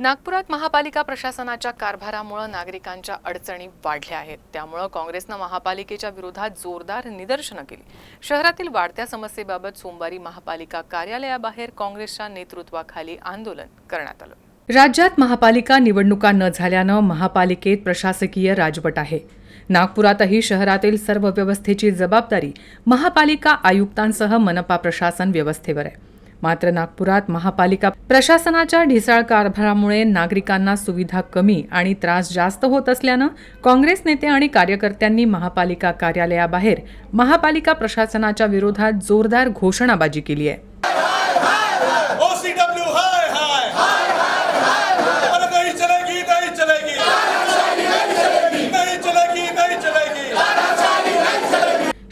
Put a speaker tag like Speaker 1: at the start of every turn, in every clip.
Speaker 1: नागपुरात महापालिका प्रशासनाच्या कारभारामुळे नागरिकांच्या अडचणी वाढल्या आहेत. त्यामुळं काँग्रेसनं महापालिकेच्या विरोधात जोरदार निदर्शनं केली. शहरातील वाढत्या समस्येबाबत सोमवारी महापालिका कार्यालयाबाहेर काँग्रेसच्या नेतृत्वाखाली आंदोलन करण्यात आलं. राज्यात महापालिका निवडणुका न झाल्यानं महापालिकेत प्रशासकीय राजवट आहे. नागपुरातही शहरातील सर्व व्यवस्थेची जबाबदारी महापालिका आयुक्तांसह मनपा प्रशासन व्यवस्थेवर आहे. मात्र नागपुरात महापालिका प्रशासनाच्या ढिसाळ कारभारामुळे नागरिकांना सुविधा कमी आणि त्रास जास्त होत असल्यानं काँग्रेस नेते आणि कार्यकर्त्यांनी महापालिका कार्यालयाबाहेर महापालिका प्रशासनाच्या विरोधात जोरदार घोषणाबाजी केली आहे.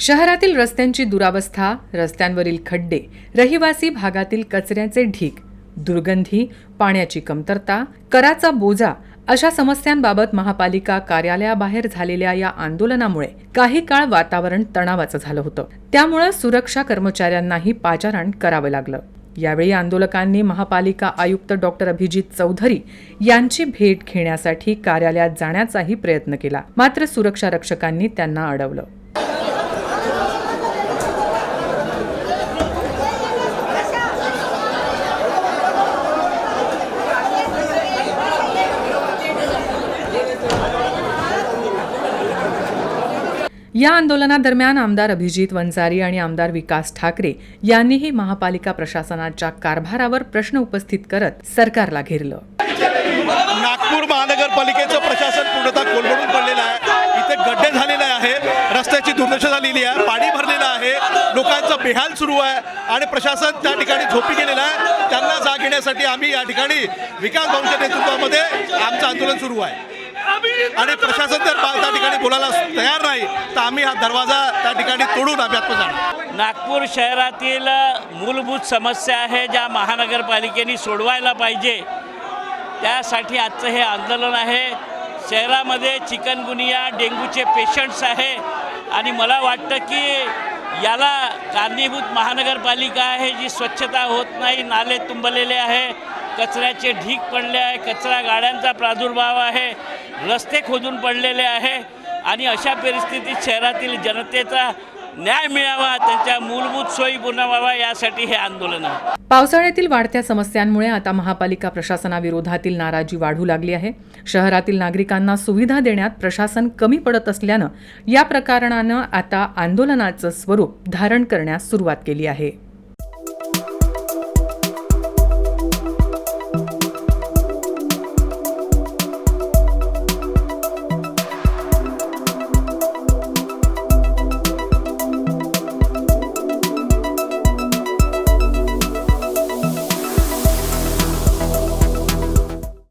Speaker 1: शहरातील रस्त्यांची दुरावस्था रस्त्यांवरील खड्डे रहिवासी भागातील कचऱ्याचे ढीक दुर्गंधी पाण्याची कमतरता कराचा बोजा अशा समस्यांबाबत महापालिका कार्यालयाबाहेर झालेल्या या आंदोलनामुळे काही काळ वातावरण तणावाचं झालं होतं. त्यामुळं सुरक्षा कर्मचाऱ्यांनाही पाचारण करावं लागलं. यावेळी आंदोलकांनी महापालिका आयुक्त डॉक्टर अभिजित चौधरी यांची भेट घेण्यासाठी कार्यालयात जाण्याचाही प्रयत्न केला. मात्र सुरक्षा रक्षकांनी त्यांना अडवलं. या आंदोलनादरम्यान आमदार अभिजित वंजारी आणि आमदार विकास ठाकरे यांनीही महापालिका प्रशासनाच्या कारभारावर प्रश्न उपस्थित करत सरकारला घेरलं.
Speaker 2: नागपूर महानगरपालिकेचं प्रशासन पूर्णतः कोलमडून पडलेलं आहे. इथे गड्डे झालेले आहे. रस्त्याची दुर्दशा झालेली आहे. पाणी भरलेलं आहे. लोकांचा बेहाल सुरू आहे आणि प्रशासन त्या ठिकाणी झोपी गेलेलं आहे. त्यांना जाग घेण्यासाठी आम्ही या ठिकाणी विकास भवनच्या नेतृत्वामध्ये आमचं आंदोलन सुरू आहे. आणि प्रशासन जर त्या ठिकाणी बोलायला तयार नाही तर आम्ही हा दरवाजा त्या ठिकाणी तोडून आम्ही आत्म जाणार.
Speaker 3: नागपूर शहरातील मूलभूत समस्या आहे ज्या महानगरपालिकेने सोडवायला पाहिजे. त्यासाठी आजचं हे आंदोलन आहे. शहरामध्ये चिकनगुनिया डेंग्यूचे पेशंट्स आहे. आणि मला वाटतं की याला कारणीभूत महानगरपालिका आहे जी स्वच्छता होत नाही नाले तुंबलेले आहे. कचऱ्याचे ढीक पडले आहे कचरा गाड्यांचा प्रादुर्भाव आहे रस्ते खोदून पडलेले आहे आणि अशा परिस्थितीत शहरातील जनतेचा न्याय मिळावा त्यांच्या मूलभूत सोयी पूर्ण व्हावा यासाठी हे आंदोलन आहे.
Speaker 1: पावसाळ्यातील वाढत्या समस्यांमुळे आता महापालिका प्रशासनाविरोधातील नाराजी वाढू लागली आहे. शहरातील नागरिकांना सुविधा देण्यात प्रशासन कमी पडत असल्यानं या प्रकरणानं आता आंदोलनाचं स्वरूप धारण करण्यास सुरुवात केली आहे.